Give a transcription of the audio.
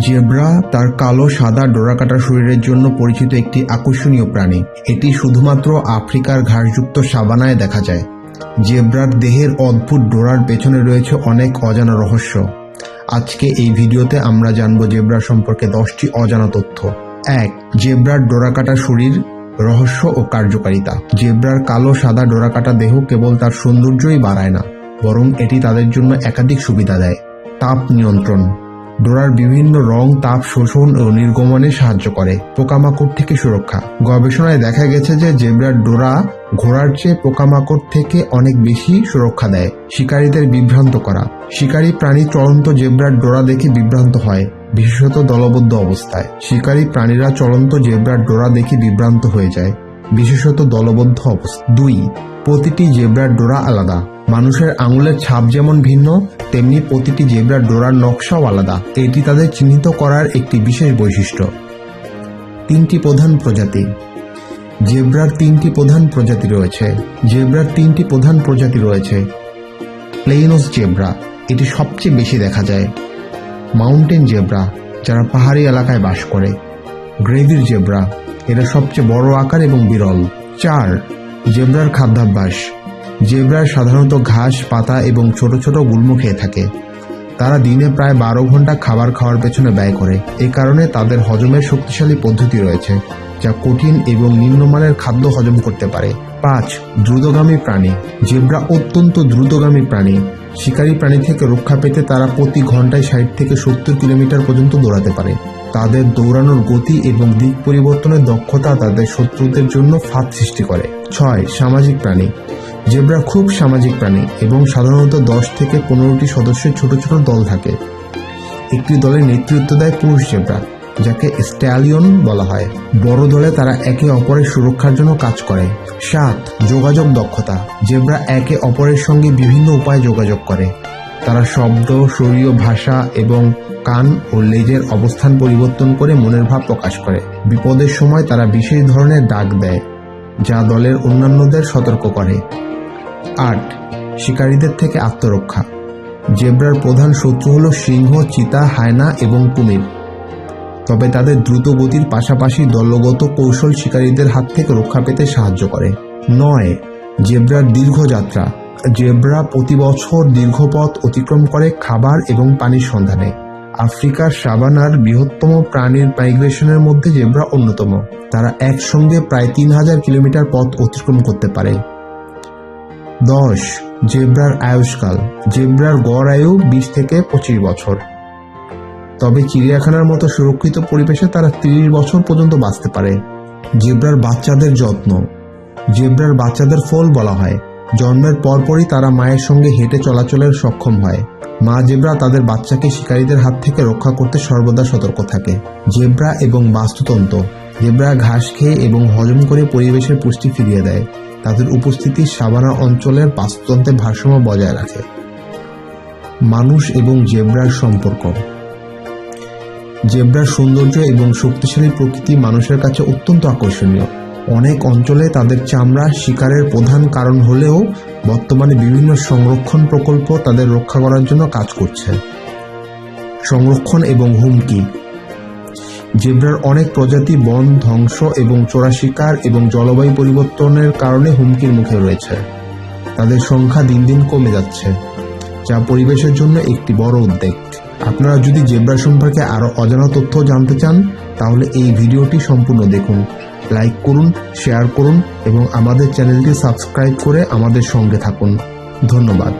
Zebra তার কালো সাদা ডোরাকাটা শরীরের জন্য পরিচিত একটি আকর্ষণীয় প্রাণী। এটি শুধুমাত্র আফ্রিকার ঘাসযুক্ত সাবানায় দেখা যায়। জেব্রার দেহের অদ্ভুত ডোরার পেছনে রয়েছে অনেক অজানা রহস্য। আজকে এই ভিডিওতে আমরা জানব জেব্রা সম্পর্কে দশটি অজানা তথ্য। এক, জেব্রার ডোরাকাটা শরীর, রহস্য ও কার্যকারিতা। জেব্রার কালো সাদা ডোরাকাটা দেহ কেবল তার সৌন্দর্যই বাড়ায় না, বরং এটি তাদের জন্য একাধিক সুবিধা দেয়। তাপ নিয়ন্ত্রণ। ডোরার বিভিন্ন রং, তাপ, শোষণ ও নির্গমনে সাহায্য করে পোকামাকড় থেকে সুরক্ষা। গবেষণায় দেখা গেছে যে জেব্রার ডোরা ঘোড়ার চেয়ে পোকামাকড় থেকে অনেক বেশি সুরক্ষা দেয়, শিকারীদের বিভ্রান্ত করা। শিকারী প্রাণী চলন্ত জেব্রার ডোরা দেখে বিভ্রান্ত হয়, বিশেষত দলবদ্ধ অবস্থায়। শিকারী প্রাণীরা চলন্ত জেব্রার ডোরা দেখে বিভ্রান্ত হয়ে যায়, বিশেষত দলবদ্ধ অবস্থা। দুই, প্রতিটি জেব্রার ডোরা আলাদা। মানুষের আঙুলের ছাপ যেমন ভিন্ন তেমনি প্রতিটি জেব্রার ডোরার নকশাও আলাদা। এটি তাদের চিহ্নিত করার একটি বিশেষ বৈশিষ্ট্য। তিনটি প্রধান প্রজাতি। জেব্রার তিনটি প্রধান প্রজাতি রয়েছে। জেব্রার তিনটি প্রধান প্রজাতি রয়েছে। প্লেইনোস জেব্রা, এটি সবচেয়ে বেশি দেখা যায়। মাউন্টেন জেব্রা, যারা পাহাড়ি এলাকায় বাস করে। গ্রেভির জেব্রা, এরা সবচেয়ে বড় আকার এবং বিরল। চার, জেব্রার খাদ্যাভ্যাস। জেব্রার সাধারণত ঘাস, পাতা এবং ছোট ছোট গুল্ম খেয়ে থাকে। তারা দিনে প্রায় বারো ঘণ্টা খাবার খাওয়ার পেছনে ব্যয় করে। এ কারণে তাদের হজমের শক্তিশালী পদ্ধতি রয়েছে, যা কঠিন এবং নিম্নমানের খাদ্য হজম করতে পারে। পাঁচ, দ্রুতগামী প্রাণী। জেব্রা অত্যন্ত দ্রুতগামী প্রাণী। শিকারী প্রাণী থেকে রক্ষা পেতে তারা প্রতি ঘন্টায় ষাট থেকে সত্তর কিলোমিটার পর্যন্ত দৌড়াতে পারে। তাদের দৌড়ানোর গতি এবং দিক পরিবর্তনের দক্ষতা তাদের শত্রুদের জন্য ফাঁদ সৃষ্টি করে। ছয়, সামাজিক প্রাণী। জেব্রা খুব সামাজিক প্রাণী এবং সাধারণত দশ থেকে পনেরোটি সদস্যের ছোট ছোট দল থাকে। একটি দলের নেতৃত্ব দেয় পুরুষ জেব্রা, যাকে স্ট্যালিয়ন বলা হয়। বড় দলে তারা একে অপরের সুরক্ষার জন্য কাজ করে। সাত, যোগাযোগ দক্ষতা। জেব্রা একে অপরের সঙ্গে বিভিন্ন উপায়ে যোগাযোগ করে। তারা শব্দ শরীয় ভাষা এবং কান ও লেজের অবস্থান পরিবর্তন করে মনের ভাব প্রকাশ করে। বিপদের সময় তারা বিশেষ ধরনের ডাক দেয়, যা দলের অন্যান্যদের সতর্ক করে। আট, শিকারীদের থেকে আত্মরক্ষা। জেব্রার প্রধান শত্রু হল সিংহ, চিতা, হায়না এবং কুমির। তবে তাদের দ্রুত গতির পাশাপাশি দলগত কৌশল শিকারীদের হাত থেকে রক্ষা পেতে সাহায্য করে। নয়, জেব্রার দীর্ঘ যাত্রা জেব্রা প্রতি বছর দীর্ঘ পথ অতিক্রম করে খাবার এবং পানির সন্ধানে। আফ্রিকার সাবানার বৃহত্তম প্রাণীর মাইগ্রেশনের মধ্যে জেব্রা অন্যতম। তারা একসঙ্গে প্রায় তিন হাজার কিলোমিটার পথ অতিক্রম করতে পারে। দশ, জেব্রার আয়ুষ্কাল। জেব্রার গড় আয়ু বিশ থেকে পঁচিশ বছর। তবে চিড়িয়াখানার মতো সুরক্ষিত পরিবেশে তারা তিরিশ বছর পর্যন্ত বাঁচতে পারে। জেব্রার বাচ্চাদের যত্ন। জেব্রার বাচ্চাদের ফল বলা হয়। জন্মের পরপরই তারা মায়ের সঙ্গে হেঁটে চলাচলের সক্ষম হয়। মা জেব্রা তাদের বাচ্চাকে শিকারীদের হাত থেকে রক্ষা করতে সর্বদা সতর্ক থাকে। জেব্রা এবং বাস্তুতন্ত্র। জেব্রা ঘাস খেয়ে এবং হজম করে পরিবেশের পুষ্টি ফিরিয়ে দেয়। তাদের উপস্থিতি সাবানা অঞ্চলের বাস্তুতন্ত্রের ভারসাম্য বজায় রাখে। মানুষ এবং জেব্রার সম্পর্ক। জেব্রার সৌন্দর্য এবং শক্তিশালী প্রকৃতি মানুষের কাছে অত্যন্ত আকর্ষণীয়। অনেক অঞ্চলে তাদের চামড়া শিকারের প্রধান কারণ হলেও বর্তমানে বিভিন্ন সংরক্ষণ প্রকল্প তাদের রক্ষা করার জন্য কাজ করছে। সংরক্ষণ এবং হুমকি। জেব্রার অনেক প্রজাতি বন ধ্বংস এবং চোরা শিকার এবং জলবায়ু পরিবর্তনের কারণে হুমকির মুখে রয়েছে। তাদের সংখ্যা দিন দিন কমে যাচ্ছে, যা পরিবেশের জন্য একটি বড় উদ্বেগ। আপনারা যদি জেব্রা সম্পর্কে আরও অজানা তথ্য জানতে চান, তাহলে এই ভিডিওটি সম্পূর্ণ দেখুন। লাইক করুন শেয়ার করুন এবং আমাদের চ্যানেলটি সাবস্ক্রাইব করে আমাদের সঙ্গে থাকুন। ধন্যবাদ।